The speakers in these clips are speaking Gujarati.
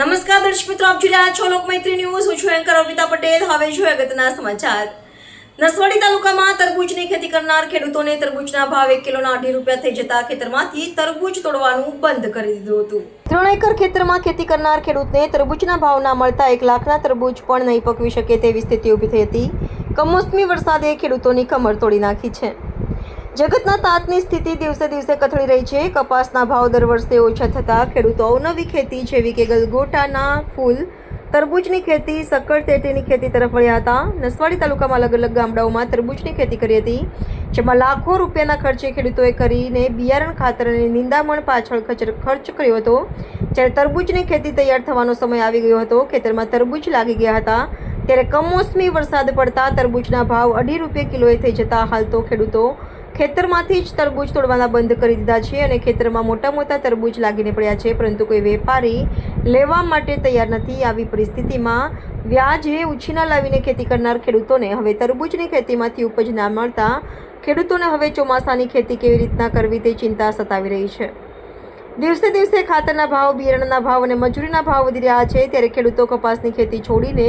નમસ્કાર દર્શક મિત્રો, આપ જોઈ રહ્યા છો લોકમૈત્રી ન્યૂઝ. હું છું એન્કર અમિતા પટેલ. હવે જોઈએ અગત્યના સમાચાર. નસવાડી તાલુકામાં તરબૂચની ખેતી કરનાર ખેડૂતોને તરબૂચના ભાવ એક કિલોના અઢી રૂપિયા થઈ જતા ખેતરમાંથી તરબૂચ તોડવાનું બંધ કરી દીધું હતું. ત્રણ એકર ખેતરમાં ખેતી કરનાર ખેડૂતને તરબૂચના ભાવ ના મળતા એક લાખના તરબૂચ પણ નહીં પકવી શકે તેવી સ્થિતિ ઊભી થઈ હતી. કમોસમી વરસાદે ખેડૂતોની કમર તોડી નાખી છે. જગતના તાતની સ્થિતિ દિવસે દિવસે કથળી રહી છે. કપાસના ભાવ દર વર્ષે ઓછા થતાં ખેડૂતો અવનવી ખેતી જેવી કે ગલગોટાના ફૂલ, તરબૂચની ખેતી, સક્કર તેટીની ખેતી તરફ વળ્યા હતા. નસવાડી તાલુકામાં અલગ અલગ ગામડાઓમાં તરબૂચની ખેતી કરી હતી, જેમાં લાખો રૂપિયાના ખર્ચે ખેડૂતોએ કરીને બિયારણ ખાતર અને નિંદામણ પાછળ ખર્ચ કર્યો હતો. જ્યારે તરબૂચની ખેતી તૈયાર થવાનો સમય આવી ગયો હતો, ખેતરમાં તરબૂચ લાગી ગયા હતા. ત્યારે કમોસમી વરસાદ પડતા તરબૂચના ભાવ અઢી રૂપિયા કિલોએ થઈ જતા હાલ તો ખેડૂતો ખેતરમાંથી જ તરબૂચ તોડવાના બંધ કરી દીધા છે અને ખેતરમાં મોટા મોટા તરબૂચ લાગીને પડ્યા છે, પરંતુ કોઈ વેપારી લેવા માટે તૈયાર નથી. આવી પરિસ્થિતિમાં વ્યાજે ઉછીના લાવીને ખેતી કરનાર ખેડૂતોને હવે તરબૂચની ખેતીમાંથી ઉપજ ના મળતા ખેડૂતોને હવે ચોમાસાની ખેતી કેવી રીતના કરવી તે ચિંતા સતાવી રહી છે. દિવસે દિવસે ખાતરના ભાવ બિયારણના ભાવ અને મજૂરીના ભાવ વધી રહ્યા છે. ત્યારે ખેડૂતો કપાસની ખેતી છોડીને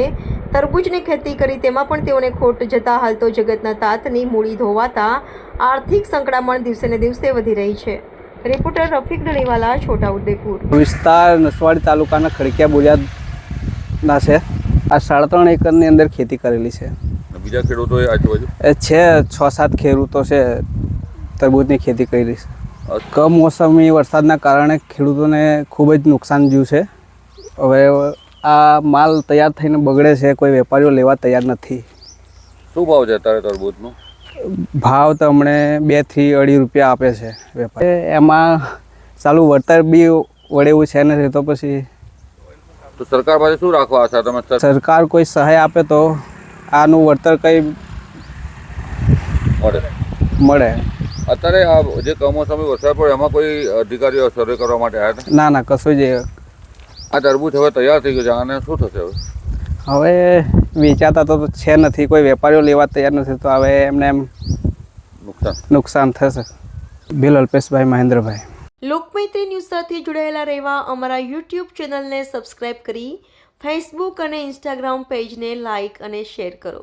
તરબૂચની ખેતી કરી તેમાં પણ તેઓને ખોટ જતા હાલ તો જગતના તાતની મૂડી ધોવાતા આર્થિક સંકળામણ દિવસે ને દિવસે વધી રહી છે. રિપોર્ટર રફીક ડણીવાલા છોટાઉદેપુર. વિસ્તાર નસવાડી તાલુકાના ખડકિયા બોલિયાના છે. આ સાડા ત્રણ એકરની અંદર ખેતી કરેલી છે. બીજા ખેડૂતો છે છ સાત ખેડૂતો છે તરબૂચની ખેતી કરેલી છે. કમોસમી વરસાદના કારણે ખેડૂતોને ખૂબ જ નુકસાન જ્યું છે. હવે આ માલ તૈયાર થઈને બગડે છે કોઈ વેપારીઓ લેવા તૈયાર નથી. શું ભાવ છે અત્યારે તરબૂચનો ભાવ તો હમણે બેથી અઢી રૂપિયા આપે છે વેપાર. એમાં ચાલુ વળતર બી વળે એવું છે નથી તો પછી તો સરકાર પાસે શું રાખવા આશા તમે સરકાર કોઈ સહાય આપે તો આનું વળતર કંઈ મળે. મળે. અત્યારે આ જે કમોસમી વરસાદ પડ્યો એમાં કોઈ અધિકારીઓ સર્વે કરવા માટે આવ્યા હતા? ના ના કશું જ આ તરબૂચ હવે તૈયાર થઈ ગયું છે આને શું થશે હવે? હવે વેચાતા તો છે નથી કોઈ વેપારીઓ લેવા તૈયાર નથી તો હવે એમને એમ નુકસાન. નુકસાન થશે. બિલ અલ્પેશભાઈ મહેન્દ્રભાઈ. લોકમૈત્રી ન્યૂઝ સાથે જોડાયેલા રહેવા અમારા યુટ્યુબ ચેનલને સબસ્ક્રાઇબ કરી ફેસબુક અને ઇન્સ્ટાગ્રામ પેજને લાઇક અને શેર કરો.